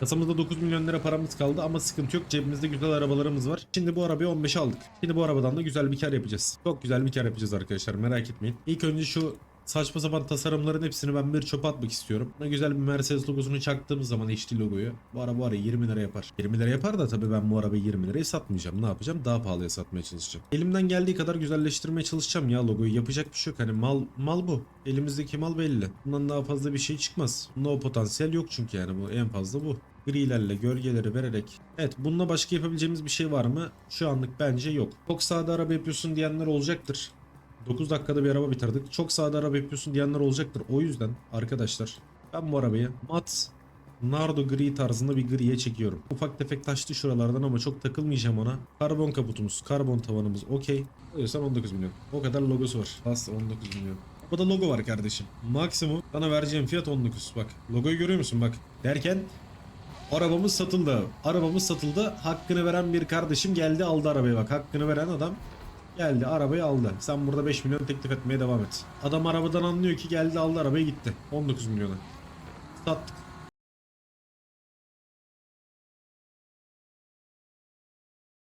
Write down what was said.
Kasamızda 9 milyon lira paramız kaldı ama sıkıntı yok. Cebimizde güzel arabalarımız var. Şimdi bu arabayı 15'e aldık. Şimdi bu arabadan da güzel bir kar yapacağız. Çok güzel bir kar yapacağız arkadaşlar merak etmeyin. İlk önce şu saçma sapan tasarımların hepsini ben bir çöpe atmak istiyorum. Buna güzel bir Mercedes logosunu çaktığımız zaman HD logoyu bu araba var ya 20 lira yapar. 20 lira yapar da tabii ben bu arabayı 20 liraya satmayacağım. Ne yapacağım? Daha pahalıya satmaya çalışacağım. Elimden geldiği kadar güzelleştirmeye çalışacağım ya logoyu. Yapacak bir şey yok. Hani mal mal bu. Elimizdeki mal belli. Bundan daha fazla bir şey çıkmaz. Bunda o potansiyel yok çünkü yani bu en fazla bu. Grilerle gölgeleri vererek. Evet bununla başka yapabileceğimiz bir şey var mı? Şu anlık bence yok. Çok sade araba yapıyorsun diyenler olacaktır. 9 dakikada bir araba bitirdik. Çok sade araba yapıyorsun diyenler olacaktır. O yüzden arkadaşlar ben bu arabayı mat Nardo gri tarzında bir griye çekiyorum. Ufak tefek taştı şuralardan ama çok takılmayacağım ona. Karbon kaputumuz, karbon tavanımız okey. O yüzden 19 milyon. O kadar logosu var. Bas 19 milyon. Bu da logo var kardeşim. Maksimum sana vereceğim fiyat 19. Bak logoyu görüyor musun bak. Derken arabamız satıldı. Arabamız satıldı. Hakkını veren bir kardeşim geldi aldı arabayı bak. Hakkını veren adam Geldi arabayı aldı. Sen burada 5 milyon teklif etmeye devam et. Adam arabadan anlıyor ki geldi aldı arabayı gitti. 19 milyona. Sattık.